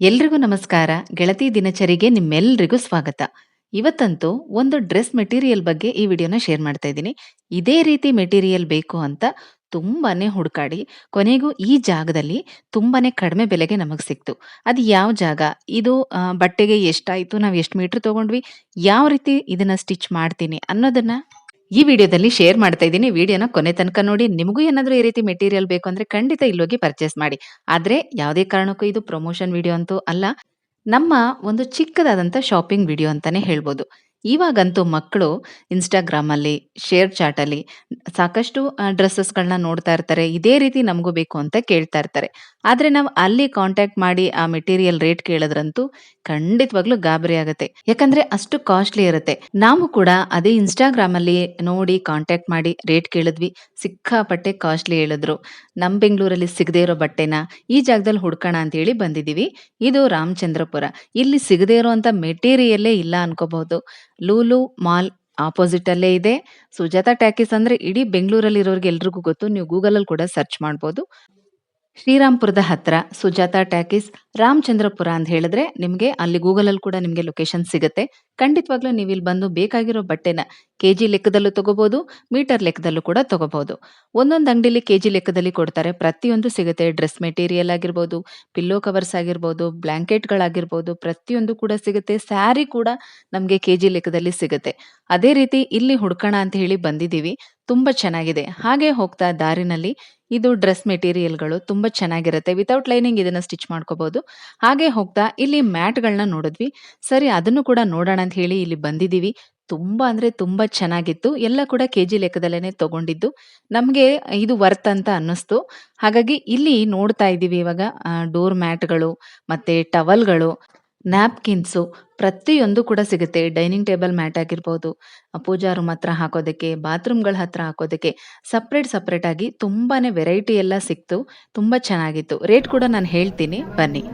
ಎಲ್ರಿಗೂ ನಮಸ್ಕಾರ. ಗೆಳತಿ ದಿನಚರಿಗೆ ನಿಮ್ಮೆಲ್ರಿಗೂ ಸ್ವಾಗತ. ಇವತ್ತಂತೂ ಒಂದು ಡ್ರೆಸ್ ಮೆಟೀರಿಯಲ್ ಬಗ್ಗೆ ಈ ವಿಡಿಯೋನ ಶೇರ್ ಮಾಡ್ತಾ ಇದ್ದೀನಿ. ಇದೇ ರೀತಿ ಮೆಟೀರಿಯಲ್ ಬೇಕು ಅಂತ ತುಂಬಾನೇ ಹುಡುಕಾಡಿ, ಕೊನೆಗೂ ಈ ಜಾಗದಲ್ಲಿ ತುಂಬಾನೇ ಕಡಿಮೆ ಬೆಲೆಗೆ ನಮಗೆ ಸಿಕ್ತು. ಅದು ಯಾವ ಜಾಗ? ಇದು ಬಟ್ಟೆಗೆ ಎಷ್ಟಾಯಿತು? ನಾವು ಎಷ್ಟು ಮೀಟರ್ ತಗೊಂಡ್ವಿ? ಯಾವ ರೀತಿ ಇದನ್ನ ಸ್ಟಿಚ್ ಮಾಡ್ತೀನಿ ಅನ್ನೋದನ್ನ ಈ ವಿಡಿಯೋದಲ್ಲಿ ಶೇರ್ ಮಾಡ್ತಾ ಇದ್ದೀನಿ. ವಿಡಿಯೋನ ಕೊನೆ ತನಕ ನೋಡಿ. ನಿಮಗೂ ಏನಾದರೂ ಈ ರೀತಿ ಮೆಟೀರಿಯಲ್ ಬೇಕು ಅಂದ್ರೆ ಖಂಡಿತ ಇಲ್ಲೋಗಿ ಪರ್ಚೇಸ್ ಮಾಡಿ. ಆದ್ರೆ ಯಾವುದೇ ಕಾರಣಕ್ಕೂ ಇದು ಪ್ರಮೋಷನ್ ವಿಡಿಯೋ ಅಂತೂ ಅಲ್ಲ. ನಮ್ಮ ಒಂದು ಚಿಕ್ಕದಾದಂಥ ಶಾಪಿಂಗ್ ವಿಡಿಯೋ ಅಂತಾನೆ ಹೇಳ್ಬೋದು. ಇವಾಗಂತೂ ಮಕ್ಕಳು ಇನ್ಸ್ಟಾಗ್ರಾಮಲ್ಲಿ ಶೇರ್ ಚಾಟಲ್ಲಿ ಸಾಕಷ್ಟು ಡ್ರೆಸ್ಸಸ್ಗಳನ್ನ ನೋಡ್ತಾ ಇರ್ತಾರೆ. ಇದೇ ರೀತಿ ನಮಗೂ ಬೇಕು ಅಂತ ಕೇಳ್ತಾ ಇರ್ತಾರೆ. ಆದ್ರೆ ನಾವು ಅಲ್ಲಿ ಕಾಂಟ್ಯಾಕ್ಟ್ ಮಾಡಿ ಆ ಮೆಟೀರಿಯಲ್ ರೇಟ್ ಕೇಳಿದ್ರಂತೂ ಖಂಡಿತವಾಗ್ಲೂ ಗಾಬರಿ ಆಗುತ್ತೆ. ಯಾಕಂದ್ರೆ ಅಷ್ಟು ಕಾಸ್ಟ್ಲಿ ಇರುತ್ತೆ. ನಾವು ಕೂಡ ಅದೇ ಇನ್ಸ್ಟಾಗ್ರಾಮ್ ಅಲ್ಲಿ ನೋಡಿ ಕಾಂಟ್ಯಾಕ್ಟ್ ಮಾಡಿ ರೇಟ್ ಕೇಳಿದ್ವಿ. ಸಿಕ್ಕಾಪಟ್ಟೆ ಕಾಸ್ಟ್ಲಿ ಹೇಳಿದ್ರು. ನಮ್ ಬೆಂಗಳೂರಲ್ಲಿ ಸಿಗದೇ ಇರೋ ಬಟ್ಟೆನ ಈ ಜಾಗದಲ್ಲಿ ಹುಡ್ಕೋಣ ಅಂತ ಹೇಳಿ ಬಂದಿದೀವಿ. ಇದು ರಾಮಚಂದ್ರಪುರ. ಇಲ್ಲಿ ಸಿಗದೇ ಇರುವಂತ ಮೆಟೀರಿಯಲ್ಲೇ ಇಲ್ಲ ಅನ್ಕೋಬಹುದು. ಲೂಲು ಮಾಲ್ ಆಪೋಸಿಟ್ ಅಲ್ಲೇ ಇದೆ. ಸುಜಾತಾ ಟ್ಯಾಕೀಸ್ ಅಂದ್ರೆ ಇಡೀ ಬೆಂಗಳೂರಲ್ಲಿ ಇರೋರಿಗೆ ಎಲ್ರಿಗೂ ಗೊತ್ತು. ನೀವು ಗೂಗಲ್ ಅಲ್ಲಿ ಕೂಡ ಸರ್ಚ್ ಮಾಡ್ಬೋದು. ಶ್ರೀರಾಮ್ಪುರದ ಹತ್ರ ಸುಜಾತಾ ಟ್ಯಾಕೀಸ್. ರಾಮಚಂದ್ರಪುರ ಅಂತ ಹೇಳಿದ್ರೆ ನಿಮ್ಗೆ ಅಲ್ಲಿ ಗೂಗಲ್ ಅಲ್ಲಿ ಕೂಡ ನಿಮ್ಗೆ ಲೊಕೇಶನ್ ಸಿಗುತ್ತೆ. ಖಂಡಿತವಾಗ್ಲೂ ನೀವು ಇಲ್ಲಿ ಬಂದು ಬೇಕಾಗಿರೋ ಬಟ್ಟೆನ ಕೆಜಿ ಲೆಕ್ಕದಲ್ಲೂ ತಗೋಬಹುದು ಮೀಟರ್ ಲೆಕ್ಕದಲ್ಲೂ ಕೂಡ ತಗೋಬಹುದು ಒಂದೊಂದು ಅಂಗಡಿಲಿ ಕೆಜಿ ಲೆಕ್ಕದಲ್ಲಿ ಕೊಡ್ತಾರೆ. ಪ್ರತಿಯೊಂದು ಸಿಗುತ್ತೆ. ಡ್ರೆಸ್ ಮೆಟೀರಿಯಲ್ ಆಗಿರ್ಬೋದು, ಪಿಲ್ಲೋ ಕವರ್ಸ್ ಆಗಿರ್ಬೋದು, ಬ್ಲಾಂಕೆಟ್ಗಳಾಗಿರ್ಬೋದು, ಪ್ರತಿಯೊಂದು ಕೂಡ ಸಿಗುತ್ತೆ. ಸ್ಯಾರಿ ಕೂಡ ನಮಗೆ ಕೆಜಿ ಲೆಕ್ಕದಲ್ಲಿ ಸಿಗುತ್ತೆ. ಅದೇ ರೀತಿ ಇಲ್ಲಿ ಹುಡ್ಕೋಣ ಅಂತ ಹೇಳಿ ಬಂದಿದ್ದೀವಿ. ತುಂಬಾ ಚೆನ್ನಾಗಿದೆ. ಹಾಗೆ ಹೋಗ್ತಾ ದಾರಿನಲ್ಲಿ ಇದು ಡ್ರೆಸ್ ಮೆಟೀರಿಯಲ್ಗಳು ತುಂಬಾ ಚೆನ್ನಾಗಿರುತ್ತೆ. ವಿತೌಟ್ ಲೈನಿಂಗ್ ಇದನ್ನು ಸ್ಟಿಚ್ ಮಾಡ್ಕೋಬಹುದು ಹಾಗೆ ಹೋಗ್ತಾ ಇಲ್ಲಿ ಮ್ಯಾಟ್ಗಳನ್ನ ನೋಡಿದ್ವಿ. ಸರಿ, ಅದನ್ನು ಕೂಡ ನೋಡೋಣ ಅಂತ ಹೇಳಿ ಇಲ್ಲಿ ಬಂದಿದ್ದೀವಿ. ತುಂಬಾ ಅಂದ್ರೆ ತುಂಬಾ ಚೆನ್ನಾಗಿತ್ತು. ಎಲ್ಲ ಕೂಡ ಕೆ ಜಿ ಲೆಕ್ಕದಲ್ಲೇನೆ ತಗೊಂಡಿದ್ದು. ನಮ್ಗೆ ಇದು ವರ್ತ್ ಅಂತ ಅನ್ನಿಸ್ತು. ಹಾಗಾಗಿ ಇಲ್ಲಿ ನೋಡ್ತಾ ಇದ್ದೀವಿ ಇವಾಗ ಡೋರ್ ಮ್ಯಾಟ್ಗಳು ಮತ್ತೆ ಟವಲ್ಗಳು, ನ್ಯಾಪ್ಕಿನ್ಸು ಪ್ರತಿಯೊಂದು ಕೂಡ ಸಿಗುತ್ತೆ. ಡೈನಿಂಗ್ ಟೇಬಲ್ ಮ್ಯಾಟ್ ಆಗಿರ್ಬೋದು ಪೂಜಾ ರೂಮ್ ಹತ್ರ ಹಾಕೋದಕ್ಕೆ, ಬಾತ್ರೂಮ್ಗಳ ಹತ್ರ ಹಾಕೋದಕ್ಕೆ ಸಪ್ರೇಟ್ ಸಪ್ರೇಟ್ ಆಗಿ ತುಂಬಾನೇ ವೆರೈಟಿ ಎಲ್ಲ ಸಿಕ್ತು. ತುಂಬಾ ಚೆನ್ನಾಗಿತ್ತು. ರೇಟ್ ಕೂಡ ನಾನು ಹೇಳ್ತೀನಿ. ಬನ್ನಿ.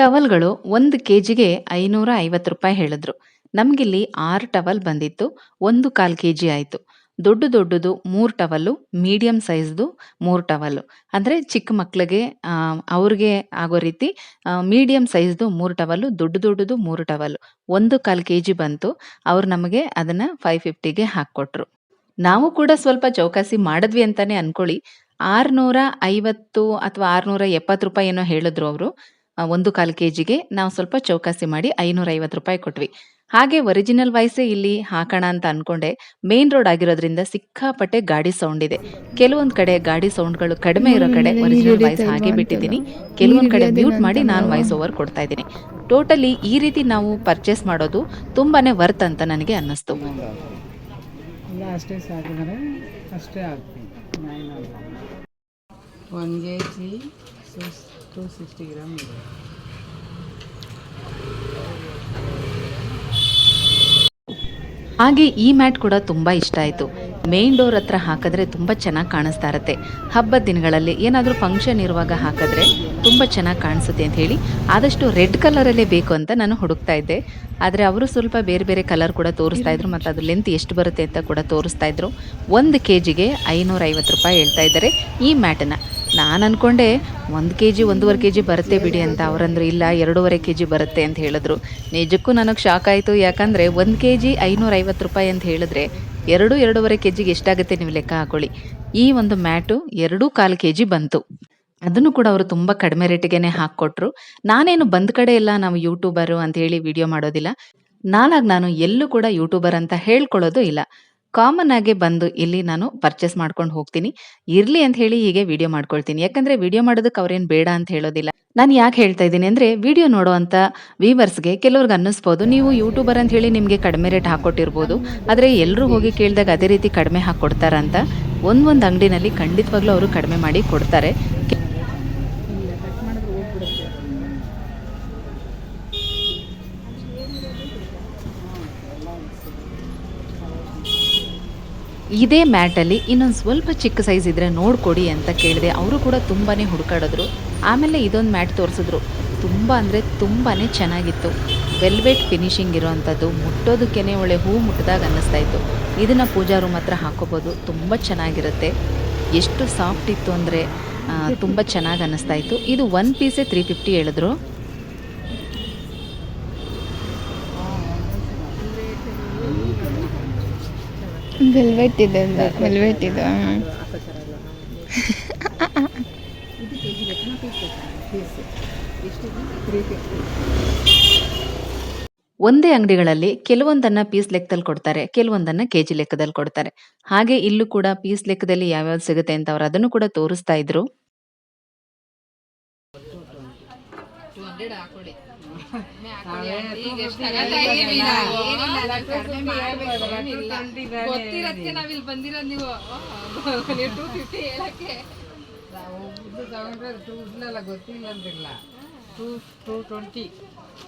ಟವಲ್ಗಳು ಒಂದು ಕೆಜಿಗೆ ಐನೂರ ಐವತ್ತು ರೂಪಾಯಿ ಹೇಳಿದ್ರು. ನಮ್ಗಿಲ್ಲಿ ಆರು ಟವಲ್ ಬಂದಿತ್ತು, ಒಂದು ಕಾಲ್ ಕೆಜಿ ಆಯ್ತು. ದೊಡ್ಡ ದೊಡ್ಡದು ಮೂರು ಟವಲ್ಲು, ಮೀಡಿಯಂ ಸೈಜ್ದು ಮೂರು ಟವಲ್ಲು. ಅಂದ್ರೆ ಚಿಕ್ಕ ಮಕ್ಕಳಿಗೆ ಅವ್ರಿಗೆ ಆಗೋ ರೀತಿ ಮೀಡಿಯಂ ಸೈಜ್ದು ಮೂರು ಟವಲ್ಲು, ದೊಡ್ಡ ದೊಡ್ಡದು ಮೂರು ಟವಲ್ಲು. ಒಂದು ಕಾಲ್ ಕೆಜಿ ಬಂತು, ಅವ್ರು ನಮಗೆ ಅದನ್ನ ಫೈವ್ ಫಿಫ್ಟಿಗೆ ಹಾಕ್ಕೊಟ್ರು. ನಾವು ಕೂಡ ಸ್ವಲ್ಪ ಚೌಕಾಸಿ ಮಾಡಿದ್ವಿ ಅಂತಾನೆ ಅಂದ್ಕೊಳ್ಳಿ ಆರ್ನೂರ ಐವತ್ತು ಅಥವಾ ಆರ್ನೂರ ಎಪ್ಪತ್ತು ರೂಪಾಯಿ ಏನೋ ಹೇಳಿದ್ರು ಅವರು. ಒಂದು ಕಾಲು ಕೆ ಜಿಗೆ ನಾವು ಸ್ವಲ್ಪ ಚೌಕಾಸಿ ಮಾಡಿ ಐನೂರ ಐವತ್ತು ರೂಪಾಯಿ ಕೊಟ್ವಿ. ಹಾಗೆ ಒರಿಜಿನಲ್ ವಾಯ್ಸೇ ಇಲ್ಲಿ ಹಾಕೋಣ ಅಂತ ಅನ್ಕೊಂಡೆ. ಮೇನ್ ರೋಡ್ ಆಗಿರೋದ್ರಿಂದ ಸಿಕ್ಕಾಪಟ್ಟೆ ಗಾಡಿ ಸೌಂಡ್ ಇದೆ. ಕೆಲವೊಂದು ಕಡೆ ಗಾಡಿ ಸೌಂಡ್ಗಳು ಕಡಿಮೆ ಇರೋ ಕಡೆ ಒರಿಜಿನಲ್ ವಾಯ್ಸ್ ಹಾಗೆ ಬಿಟ್ಟಿದ್ದೀನಿ. ಕೆಲವೊಂದು ಕಡೆ ಮ್ಯೂಟ್ ಮಾಡಿ ನಾನು ವಾಯ್ಸ್ ಓವರ್ ಕೊಡ್ತಾ ಇದ್ದೀನಿ. ಟೋಟಲಿ ಈ ರೀತಿ ನಾವು ಪರ್ಚೇಸ್ ಮಾಡೋದು ತುಂಬಾನೇ ವರ್ತ್ ಅಂತ ನನಗೆ ಅನ್ನಿಸ್ತು. ಒಂದು ಅಷ್ಟೇ ಜಿ ಅಷ್ಟೇ ಹಾಕ್ತೀನಿ nine one K G six two sixty gram ಇದೆ ಹಾಗೆ ಈ ಮ್ಯಾಟ್ ಕೂಡ ತುಂಬ ಇಷ್ಟ ಆಯಿತು. ಮೇನ್ ಡೋರ್ ಹತ್ರ ಹಾಕಿದ್ರೆ ತುಂಬ ಚೆನ್ನಾಗಿ ಕಾಣಿಸ್ತಾ ಇರುತ್ತೆ. ಹಬ್ಬದ ದಿನಗಳಲ್ಲಿ ಏನಾದರೂ ಫಂಕ್ಷನ್ ಇರುವಾಗ ಹಾಕಿದ್ರೆ ತುಂಬ ಚೆನ್ನಾಗಿ ಕಾಣಿಸುತ್ತೆ ಅಂತ ಹೇಳಿ ಆದಷ್ಟು ರೆಡ್ ಕಲರಲ್ಲೇ ಬೇಕು ಅಂತ ನಾನು ಹುಡುಕ್ತಾ ಇದ್ದೆ. ಆದರೆ ಅವರು ಸ್ವಲ್ಪ ಬೇರೆ ಬೇರೆ ಕಲರ್ ಕೂಡ ತೋರಿಸ್ತಾ ಇದ್ರು ಮತ್ತು ಅದು ಲೆಂತ್ ಎಷ್ಟು ಬರುತ್ತೆ ಅಂತ ಕೂಡ ತೋರಿಸ್ತಾ ಇದ್ರು. ಒಂದು ಕೆ ಜಿಗೆ ಐನೂರೈವತ್ತು ರೂಪಾಯಿ ಹೇಳ್ತಾ ಇದ್ದಾರೆ ಈ ಮ್ಯಾಟನ್ನ. ನಾನು ಅನ್ಕೊಂಡೆ ಒಂದು ಕೆ ಜಿ ಒಂದೂವರೆ ಕೆ ಜಿ ಬರುತ್ತೆ ಬಿಡಿ ಅಂತ. ಅವರಂದ್ರೆ, ಇಲ್ಲ, ಎರಡೂವರೆ ಕೆ ಜಿ ಬರುತ್ತೆ ಅಂತ ಹೇಳಿದ್ರು. ನಿಜಕ್ಕೂ ನನಗೆ ಶಾಕ್ ಆಯಿತು. ಯಾಕಂದರೆ ಒಂದು ಕೆ ಜಿ ಐನೂರೈವತ್ತು ರೂಪಾಯಿ ಅಂತ ಹೇಳಿದ್ರೆ ಎರಡು ಎರಡೂವರೆ ಕೆ ಜಿಗೆ ಎಷ್ಟಾಗುತ್ತೆ ನೀವು ಲೆಕ್ಕ ಹಾಕೊಳ್ಳಿ. ಈ ಒಂದು ಮ್ಯಾಟು ಎರಡೂ ಕಾಲು ಕೆ ಜಿ ಬಂತು. ಅದನ್ನು ಕೂಡ ಅವರು ತುಂಬ ಕಡಿಮೆ ರೇಟಿಗೆನೆ ಹಾಕ್ಕೊಟ್ರು. ನಾನೇನು ಬಂದ ಕಡೆ ಎಲ್ಲ ನಾವು ಯೂಟ್ಯೂಬರು ಅಂತ ಹೇಳಿ ವಿಡಿಯೋ ಮಾಡೋದಿಲ್ಲ. ನಾನಾಗ ನಾನು ಎಲ್ಲೂ ಕೂಡ ಯೂಟ್ಯೂಬರ್ ಅಂತ ಹೇಳ್ಕೊಳ್ಳೋದು ಇಲ್ಲ. ಕಾಮನ್ ಆಗಿ ಬಂದು ಇಲ್ಲಿ ನಾನು ಪರ್ಚೇಸ್ ಮಾಡ್ಕೊಂಡು ಹೋಗ್ತೀನಿ. ಇರ್ಲಿ ಅಂತ ಹೇಳಿ ಹೀಗೆ ವಿಡಿಯೋ ಮಾಡ್ಕೊಳ್ತೀನಿ. ಯಾಕಂದ್ರೆ ವಿಡಿಯೋ ಮಾಡೋದಕ್ಕೆ ಅವ್ರೇನು ಬೇಡ ಅಂತ ಹೇಳೋದಿಲ್ಲ. ನಾನು ಯಾಕೆ ಹೇಳ್ತಾ ಇದ್ದೀನಿ ಅಂದ್ರೆ ವಿಡಿಯೋ ನೋಡುವಂತ ವೀವರ್ಸ್ಗೆ ಕೆಲವ್ರಿಗೆ ಅನ್ನಿಸ್ಬೋದು. ನೀವು ಯೂಟ್ಯೂಬರ್ ಅಂತ ಹೇಳಿ ನಿಮಗೆ ಕಡಿಮೆ ರೇಟ್ ಹಾಕೊಟ್ಟಿರ್ಬೋದು. ಆದ್ರೆ ಎಲ್ಲರೂ ಹೋಗಿ ಕೇಳಿದಾಗ ಅದೇ ರೀತಿ ಕಡಿಮೆ ಹಾಕೊಡ್ತಾರಂತ ಒಂದೊಂದು ಅಂಗಡಿನಲ್ಲಿ ಖಂಡಿತವಾಗ್ಲೂ ಅವರು ಕಡಿಮೆ ಮಾಡಿ ಕೊಡ್ತಾರೆ ಇಲ್ಲ ಕಟ್ ಮಾಡಿದ್ರೆ ಹೋಗ್ಬಿಡುತ್ತೆ ಇದೇ ಮ್ಯಾಟಲ್ಲಿ ಇನ್ನೊಂದು ಸ್ವಲ್ಪ ಚಿಕ್ಕ ಸೈಜ್ ಇದ್ದರೆ ನೋಡ್ಕೊಡಿ ಅಂತ ಕೇಳಿದೆ. ಅವರು ಕೂಡ ತುಂಬಾ ಹುಡುಕಾಡಿದ್ರು. ಆಮೇಲೆ ಇದೊಂದು ಮ್ಯಾಟ್ ತೋರಿಸಿದ್ರು. ತುಂಬ ಅಂದರೆ ತುಂಬಾ ಚೆನ್ನಾಗಿತ್ತು. ವೆಲ್ವೆಟ್ ಫಿನಿಶಿಂಗ್ ಇರೋವಂಥದ್ದು ಮುಟ್ಟೋದಕ್ಕೇ ಒಳ್ಳೆ ಹೂ ಮುಟ್ಟಿದಾಗ ಅನ್ನಿಸ್ತಾ ಇತ್ತು. ಇದನ್ನು ಪೂಜಾ ರೂಮ್ ಹತ್ರ ಹಾಕೋಬೋದು ತುಂಬ ಚೆನ್ನಾಗಿರುತ್ತೆ. ಎಷ್ಟು ಸಾಫ್ಟ್ ಇತ್ತು ಅಂದರೆ ತುಂಬ ಚೆನ್ನಾಗಿ ಅನ್ನಿಸ್ತಾ ಇತ್ತು. ಇದು ಒನ್ ಪೀಸೇ ತ್ರೀ ಫಿಫ್ಟಿ ಹೇಳಿದ್ರು. ವೆಲ್ವೆಟ್ ಇದೆ ವೆಲ್ವೆಟ್ ಇದೆ ಒಂದೇ ಅಂಗಡಿಗಳಲ್ಲಿ ಕೆಲವೊಂದನ್ನ ಪೀಸ್ ಲೆಕ್ಕದಲ್ಲಿ ಕೊಡ್ತಾರೆ, ಕೆಲವೊಂದನ್ನ ಕೆ ಜಿ ಲೆಕ್ಕದಲ್ಲಿ ಕೊಡ್ತಾರೆ. ಹಾಗೆ ಇಲ್ಲೂ ಕೂಡ ಪೀಸ್ ಲೆಕ್ಕದಲ್ಲಿ ಯಾವ್ಯಾವ್ದು ಸಿಗುತ್ತೆ ಅಂತ ಅವ್ರು ಅದನ್ನು ಕೂಡ ತೋರಿಸ್ತಾ ಇದ್ರು ಟು ಹಂಡ್ರೆಡ್ ಹಾಕೊಳ್ಳಿ ಗೊತ್ತಿರತ್ತೆ ನಾವಿಲ್ಲಿ ಬಂದಿರೋದು ನೀವು. ನೀವು ಟೂ ಫಿಫ್ಟಿ ಹೇಳಕ್ಕೆ. ಇದು ತಗೊಂಡ್ರೆ ಟೂ ಗೊತ್ತಿಲ್ಲ ಅಂತಿಲ್ಲ ಟೂ ಟೂ ಟ್ವೆಂಟಿ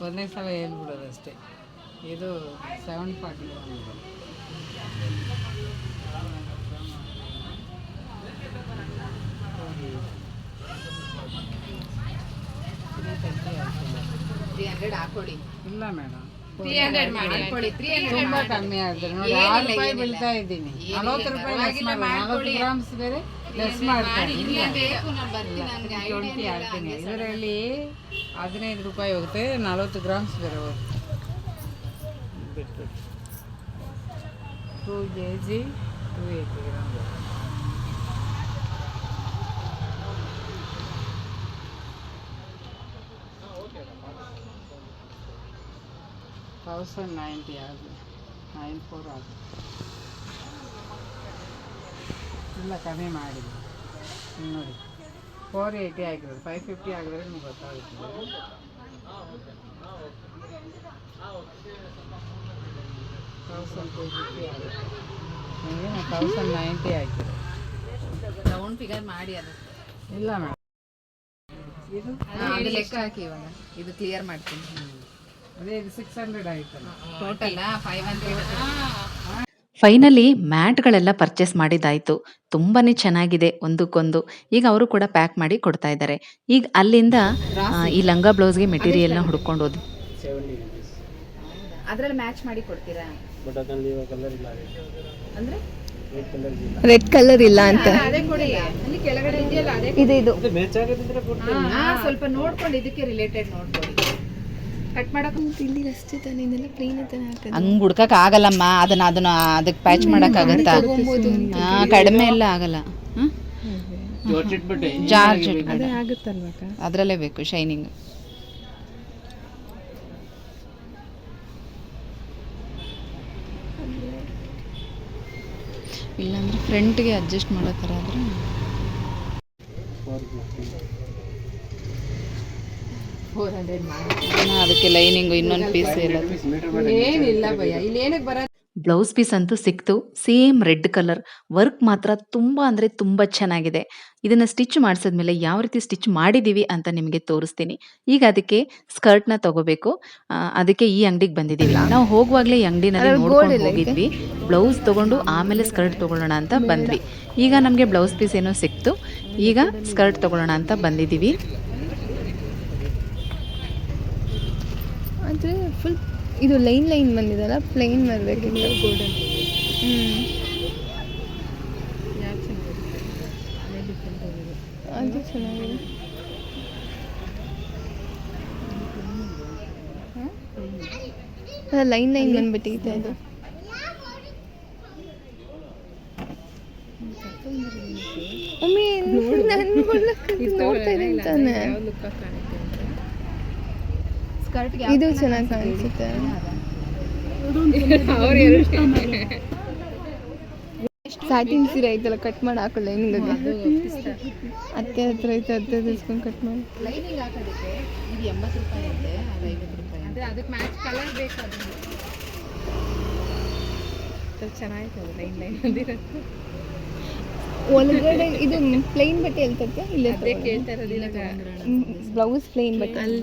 ಒಂದನೇ ಸಲ ಹೇಳ್ಬಿಡೋದು ಅಷ್ಟೇ. ಇದು ಸೆವೆನ್ ಫಾರ್ಟಿ ತ್ರೀ ಹಂಡ್ರೆಡ್ ಹಾಕೊಳ್ಳಿ ಇಲ್ಲ ಮೇಡಮ್. ತ್ರೀ ಹಂಡ್ರೆಡ್ ಮಾಡಿ ತ್ರೀ ತುಂಬಾ ಕಮ್ಮಿ ಆದ್ರೆ ನೋಡಿ ಆರು ರೂಪಾಯಿ ಬೀಳ್ತಾ ಇದ್ದೀನಿ. ನಲವತ್ತು ರೂಪಾಯಿ ಲೆಸ್ ಮಾಡಿ ನಲವತ್ತು ಗ್ರಾಮ್ಸ್ ಬೇರೆ ಲೆಸ್ ಮಾಡ್ತಾರೆ ಇಲ್ಲ ಬೇಕು ನಾನು ಬರ್ತೀನಿ ನನಗೆ ಟ್ವೆಂಟಿ ಹಾಕ್ತೀನಿ. ಇದರಲ್ಲಿ ಹದಿನೈದು ರೂಪಾಯಿ ಹೋಗುತ್ತೆ. ನಲವತ್ತು ಗ್ರಾಮ್ಸ್ ಬೇರೆ ಹೋಗುತ್ತೆ. Two K G two eighty gram thousand ninety ಆಗಿದೆ ನೈನ್ ಫೋರ್ ಆಗಿದೆ ಇಲ್ಲ ಕಮ್ಮಿ ಮಾಡಿದೆ ಇಲ್ಲಿ ನೋಡಿ. ಫೋರ್ ಏಯ್ಟಿ ಆಗಿರೋದು. ಫೈವ್ ಫಿಫ್ಟಿ ಆಗಿರೋದು ನಿಮ್ಗೆ ಗೊತ್ತಾಗುತ್ತೆ. ತೌಸಂಡ್ ಟೂ ಫಿಫ್ಟಿ ನಿಮಗೆ ತೌಸಂಡ್ ನೈಂಟಿ ಆಗಿದೆ. ರೌಂಡ್ ಫಿಗರ್ ಮಾಡಿ ಅದು. ಇಲ್ಲ ಮೇಡಮ್ ಇದು ಲೆಕ್ಕ ಹಾಕಿ ಇವಾಗ. ಇದು ಕ್ಲಿಯರ್ ಮಾಡ್ತೀನಿ. ಅದೇ ಇದು ಸಿಕ್ಸ್ ಹಂಡ್ರೆಡ್ ಆಯ್ತಲ್ಲ. ಟೋಟಲ್ ಫೈವ್ ಹಂಡ್ರೆಡ್ ಫೈನಲಿ ಮ್ಯಾಟ್ಗಳೆಲ್ಲ ಪರ್ಚೇಸ್ ಮಾಡಿದ್ದಾಯಿತು ತುಂಬಾ ಚೆನ್ನಾಗಿದೆ ಒಂದಕ್ಕೊಂದು. ಈಗ ಅವರು ಕೂಡ ಪ್ಯಾಕ್ ಮಾಡಿ ಕೊಡ್ತಾ ಇದ್ದಾರೆ. ಈಗ ಅಲ್ಲಿಂದ ಈ ಲಂಗ ಬ್ಲೌಸ್ಗೆ ಮೆಟೀರಿಯಲ್ನ ಹುಡ್ಕೊಂಡು ಹೋದ್ವಿ. ಅದ್ರಲ್ಲಿ ಮ್ಯಾಚ್ ಮಾಡಿ ಕೊಡ್ತೀರಾ? ಅಂದ್ರೆ? ರೆಡ್ ಕಲರ್ ಇಲ್ಲ. ಅಂತ. ಅದೇ ಕೊಡಿ. ಅಲ್ಲಿ ಕೆಳಗಡೆ ಇದೆಯಲ್ಲ ಅದೇ ಇದು ಇದು. ಸ್ವಲ್ಪ ನೋಡ್ಕೊಂಡು ಇದಕ್ಕೆ ರಿಲೇಟೆಡ್ ನೋಡ್ಕೊಳ್ಳಿ. ಕಟ್ ಮಾಡಕ್ ಇಲ್ಲಿ ಅಷ್ಟೇ ತಾನೇ ಇದೆಲ್ಲ ಪ್ಲೇನ್ ತಾನೇ ಹಾಕೋದು ಹಂಗ್ ಹುಡ್ಕಕ್ ಆಗಲ್ಲಮ್ಮ ಅದನ್ನ ಅದನ್ನ ಅದಕ್ಕೆ ಪ್ಯಾಚ್ ಮಾಡಕ್ ಆಗತ್ತಾ? ಹಾ, ಕಡಿಮೆ ಎಲ್ಲ ಆಗಲ್ಲ? ಜಾರ್ಜ್ ಅದೇ ಆಗುತ್ತಲ್ವಕ್ಕ ಅದರಲ್ಲೇ ಬೇಕು ಶೈನಿಂಗ್ ಇಲ್ಲಾಂದ್ರೆ ಫ್ರಂಟ್ಗೆ ಅಡ್ಜಸ್ಟ್ ಮಾಡೋ ಥರ ಆದ್ರೆ. ಫೋರ್ ಹಂಡ್ರೆಡ್ ಮಾಡಿ ಅದಕ್ಕೆ ಲೈನಿಂಗು ಇನ್ನೊಂದು ಪೀಸ್ ಏನಿಲ್ಲ ಭಯ ಇಲ್ಲಿ ಏನಕ್ಕೆ ಬರ ಬ್ಲೌಸ್ ಪೀಸ್ ಅಂತೂ ಸಿಕ್ತು. ಸೇಮ್ ರೆಡ್ ಕಲರ್ ವರ್ಕ್ ಮಾತ್ರ ತುಂಬ ಅಂದರೆ ತುಂಬ ಚೆನ್ನಾಗಿದೆ. ಇದನ್ನು ಸ್ಟಿಚ್ ಮಾಡಿಸಿದ್ಮೇಲೆ ಯಾವ ರೀತಿ ಸ್ಟಿಚ್ ಮಾಡಿದ್ದೀವಿ ಅಂತ ನಿಮಗೆ ತೋರಿಸ್ತೀನಿ. ಈಗ ಅದಕ್ಕೆ ಸ್ಕರ್ಟ್ನ ತಗೋಬೇಕು. ಅದಕ್ಕೆ ಈ ಅಂಗಡಿಗೆ ಬಂದಿದ್ದೀವಿ. ನಾವು ಹೋಗುವಾಗಲೇ ಈ ಅಂಗಡಿನಲ್ಲಿ ನೋಡ್ಕೊಂಡು ಹೋಗಿದ್ವಿ. ಬ್ಲೌಸ್ ತಗೊಂಡು ಆಮೇಲೆ ಸ್ಕರ್ಟ್ ತಗೊಳ್ಳೋಣ ಅಂತ ಬಂದ್ವಿ. ಈಗ ನಮಗೆ ಬ್ಲೌಸ್ ಪೀಸ್ ಏನೋ ಸಿಕ್ತು. ಈಗ ಸ್ಕರ್ಟ್ ತಗೊಳ್ಳೋಣ ಅಂತ ಬಂದಿದ್ದೀವಿ. ಆದರೆ ಫುಲ್ ಇದು ಲೈನ್ ಲೈನ್ ಬಂದಿದಲ್ಲ ಪ್ಲೈನ್ ಬರಬೇಕಿತ್ತು ಹ್ಞೂ ಅದು ಚೆನ್ನಾಗಿದೆ. ಅದ ಲೈನ್ ಲೈನ್ ಬಂದ್ಬಿಟ್ಟಿದೆ ಅದು. ಒಮ್ಮೆ ನಾನು ನೋಡ್ತಾ ಇದೆ ಅಂತಾನೆ ಇದು ಚೆನ್ನಾಗಿ ಕಾಣಿಸುತ್ತೆ. ಸ್ಟಾರ್ಟಿಂಗ್ ಸೀರೆ ಐತಲ್ಲ ಕಟ್ ಮಾಡಿ ಹಾಕಲ್ಲ ಹಿಂಗಾಗಿ ಅತ್ತೆ ಹತ್ರ ಐತೆ ಅತ್ತೆ ತಿಳ್ಸ್ಕೊಂಡು ಕಟ್ ಮಾಡಿ. ಲೈನಿಂಗ್ ಹಾಕೋದಕ್ಕೆ ಇದು ಎಂಬತ್ತು ರೂಪಾಯಿ ಅಂತೆ ಅದು ಐವತ್ತು ರೂಪಾಯಿ ಅಂದ್ರೆ ಅದಕ್ಕೆ ಮ್ಯಾಚ್ ಕಲರ್ ಬೇಕು ಅದು ಚೆನ್ನಾಗಿತ್ತು ಅದು ಲೈನ್ ಲೈನ್ ಬಂದಿರೋದು ಒಳಗಡೆ ಇದು ಪ್ಲೈನ್ ಬಟ್ಟೆ ಹೇಳ್ತಕ್ಕೆ ಇಲ್ಲ ಕೇಳ್ತಾ ಇರೋದಿಲ್ಲ ಬ್ಲೌಸ್ ಪ್ಲೈನ್ ಬಟ್ಟೆ. ಅಲ್ಲಿ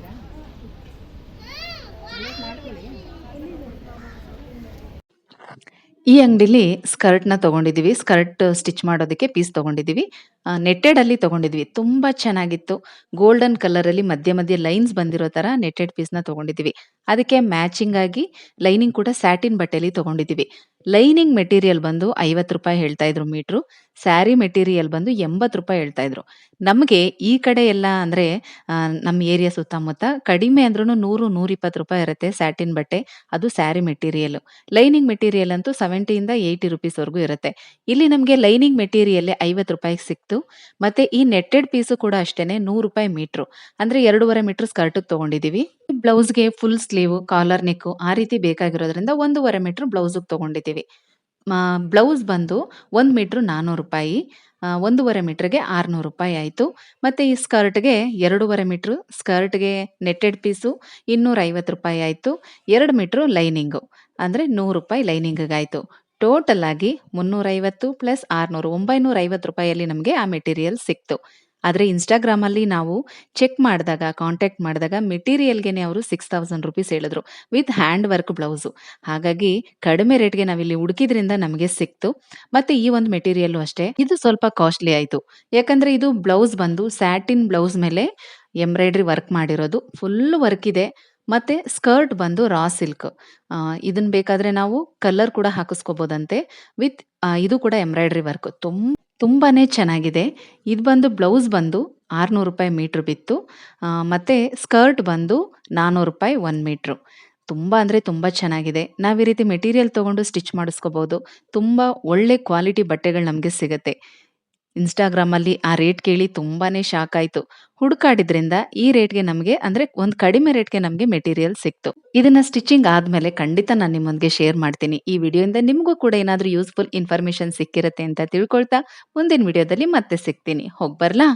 ಈ ಅಂಗಡಿಲಿ ಸ್ಕರ್ಟ್‌ನ ತಗೊಂಡಿದ್ದೀವಿ. ಸ್ಕರ್ಟ್ ಸ್ಟಿಚ್ ಮಾಡೋದಕ್ಕೆ ಪೀಸ್ ತಗೊಂಡಿದ್ದೀವಿ. ನೆಟ್ಟೆಡ್ ಅಲ್ಲಿ ತಗೊಂಡಿದ್ವಿ. ತುಂಬಾ ಚೆನ್ನಾಗಿತ್ತು. ಗೋಲ್ಡನ್ ಕಲರ್ ಅಲ್ಲಿ ಮಧ್ಯೆ ಮಧ್ಯೆ ಲೈನ್ಸ್ ಬಂದಿರೋ ತರ ನೆಟ್ಟೆಡ್ ಪೀಸ್‌ನ ತಗೊಂಡಿದ್ವಿ ಅದಕ್ಕೆ ಮ್ಯಾಚಿಂಗ್ ಆಗಿ ಲೈನಿಂಗ್ ಕೂಡ ಸ್ಯಾಟಿನ್ ಬಟ್ಟೆಲಿ ತಗೊಂಡಿದ್ದೀವಿ. ಲೈನಿಂಗ್ ಮೆಟೀರಿಯಲ್ ಬಂದು ಐವತ್ತು ರೂಪಾಯಿ ಹೇಳ್ತಾ ಇದ್ರು ಮೀಟ್ರು. ಸ್ಯಾರಿ ಮೆಟೀರಿಯಲ್ ಬಂದು ಎಂಬತ್ತು ರೂಪಾಯಿ ಹೇಳ್ತಾ ಇದ್ರು. ನಮಗೆ ಈ ಕಡೆ ಎಲ್ಲ ಅಂದ್ರೆ ನಮ್ಮ ಏರಿಯಾ ಸುತ್ತಮುತ್ತ ಕಡಿಮೆ ಅಂದ್ರೂ ನೂರು ನೂರಿಪ್ಪತ್ತು ರೂಪಾಯಿ ಇರುತ್ತೆ ಸ್ಯಾಟಿನ್ ಬಟ್ಟೆ. ಅದು ಸ್ಯಾರಿ ಮೆಟೀರಿಯಲ್. ಲೈನಿಂಗ್ ಮೆಟೀರಿಯಲ್ ಅಂತೂ 70 ಇಂದ ₹80 ವರೆಗೂ ಇರುತ್ತೆ. ಇಲ್ಲಿ ನಮಗೆ ಲೈನಿಂಗ್ ಮೆಟೀರಿಯಲ್ ಐವತ್ತು ರೂಪಾಯಿಗೆ ಸಿಕ್ತು. ಮತ್ತೆ ಈ ನೆಟ್ಟೆಡ್ ಪೀಸು ಕೂಡ ಅಷ್ಟೇನೆ ₹100 ಮೀಟ್ರು. ಅಂದ್ರೆ 2 1/2 ಮೀಟರ್ ಸ್ಕರ್ಟ್‌ಗೆ ತಗೊಂಡಿದ್ದೀವಿ. ಬ್ಲೌಸ್‌ಗೆ ಫುಲ್ ಸ್ಲೀವ್, ಕಾಲರ್ ನೆಕ್ಕು ಆ ರೀತಿ ಬೇಕಾಗಿರೋದ್ರಿಂದ 1 1/2 ಮೀಟರ್ ಬ್ಲೌಸ್‌ಗೆ ತಗೊಂಡಿದ್ದೀವಿ. ಬ್ಲೌಸ್ ಬಂದು ಒಂದು ಮೀಟ್ರು ₹400 ಆಹ್, 1 1/2 ಮೀಟರ್‌ಗೆ ₹600 ಆಯ್ತು. ಮತ್ತೆ ಈ ಸ್ಕರ್ಟ್‌ಗೆ 2 1/2 ಮೀಟ್ರು ಸ್ಕರ್ಟ್‌ಗೆ ನೆಟ್ಟೆಡ್ ಪೀಸು ಇನ್ನೂರೈವತ್ತು ರೂಪಾಯಿ ಆಯಿತು ಎರಡು ಮೀಟ್ರು ಲೈನಿಂಗು ಅಂದರೆ ನೂರು ರೂಪಾಯಿ ಲೈನಿಂಗಿಗಾಯಿತು ಟೋಟಲ್ ಆಗಿ 350 ಪ್ಲಸ್ ಆರ್ನೂರು ಒಂಬೈನೂರ ಐವತ್ತು ರೂಪಾಯಿಯಲ್ಲಿ ನಮಗೆ ಆ ಮೆಟೀರಿಯಲ್ ಸಿಕ್ತು. ಆದ್ರೆ ಇನ್‌ಸ್ಟಾಗ್ರಾಮಲ್ಲಿ ನಾವು ಚೆಕ್ ಮಾಡಿದಾಗ, ಕಾಂಟ್ಯಾಕ್ಟ್ ಮಾಡಿದಾಗ ಮೆಟೀರಿಯಲ್ಗೆ ಅವರು ₹6000 ಹೇಳಿದ್ರು. With hand work blouse. ಹಾಗಾಗಿ ಕಡಿಮೆ ರೇಟ್‌ಗೆ ನಾವಿಲ್ಲಿ ಹುಡುಕಿದ್ರಿಂದ ನಮಗೆ ಸಿಕ್ತು. ಮತ್ತೆ ಈ ಒಂದು ಮೆಟೀರಿಯಲ್ಲು ಅಷ್ಟೇ. ಇದು ಸ್ವಲ್ಪ ಕಾಸ್ಟ್ಲಿ ಆಯಿತು ಯಾಕಂದ್ರೆ ಇದು ಬ್ಲೌಸ್ ಬಂದು ಸ್ಯಾಟಿನ್ ಬ್ಲೌಸ್ ಮೇಲೆ ಎಂಬ್ರಾಯ್ಡ್ರಿ ವರ್ಕ್ ಮಾಡಿರೋದು. ಫುಲ್ ವರ್ಕ್ ಇದೆ. ಮತ್ತೆ ಸ್ಕರ್ಟ್ ಬಂದು ರಾ ಸಿಲ್ಕ್. ಇದನ್ನು ಬೇಕಾದರೆ ನಾವು ಕಲರ್ ಕೂಡ ಹಾಕಿಸ್ಕೋಬೋದಂತೆ. ವಿತ್ ಇದು ಕೂಡ ಎಂಬ್ರಾಯ್ಡ್ರಿ ವರ್ಕ್. ತುಂ ತುಂಬಾನೇ ಚೆನ್ನಾಗಿದೆ. ಇದು ಬಂದು ಬ್ಲೌಸ್ ಬಂದು ₹600 ಮೀಟ್ರ್ ಬಿತ್ತು. ಮತ್ತು ಸ್ಕರ್ಟ್ ಬಂದು ₹400 1 ಮೀಟ್ರು. ತುಂಬ ಅಂದರೆ ತುಂಬ ಚೆನ್ನಾಗಿದೆ. ನಾವು ಈ ರೀತಿ ಮೆಟೀರಿಯಲ್ ತೊಗೊಂಡು ಸ್ಟಿಚ್ ಮಾಡಿಸ್ಕೋಬೋದು ತುಂಬ ಒಳ್ಳೆ ಕ್ವಾಲಿಟಿ ಬಟ್ಟೆಗಳು ನಮಗೆ ಸಿಗುತ್ತೆ. ಇನ್‌ಸ್ಟಾಗ್ರಾಮಲ್ಲಿ ಆ ರೇಟ್ ಕೇಳಿ ತುಂಬಾನೇ ಶಾಕ್ ಆಯಿತು ಹುಡುಕಾಡಿದ್ರಿಂದ ಈ ರೇಟ್‌ಗೆ ನಮಗೆ, ಅಂದರೆ ಒಂದು ಕಡಿಮೆ ರೇಟ್‌ಗೆ ನಮಗೆ ಮೆಟೀರಿಯಲ್ ಸಿಕ್ತು. ಇದನ್ನ ಸ್ಟಿಚಿಂಗ್ ಆದಮೇಲೆ ಖಂಡಿತ ನಾನು ನಿಮ್ಮೊಂದಿಗೆ ಶೇರ್ ಮಾಡ್ತೀನಿ. ಈ ವಿಡಿಯೋಯಿಂದ ನಿಮಗೂ ಕೂಡ ಏನಾದರೂ ಯೂಸ್‌ಫುಲ್ ಇನ್ಫಾರ್ಮೇಷನ್ ಸಿಕ್ಕಿರುತ್ತೆ ಅಂತ ತಿಳ್ಕೊಳ್ತಾ ಮುಂದಿನ ವಿಡಿಯೋದಲ್ಲಿ ಮತ್ತೆ ಸಿಗ್ತೀನಿ. ಹೋಗ್ಬರ್ಲಾ?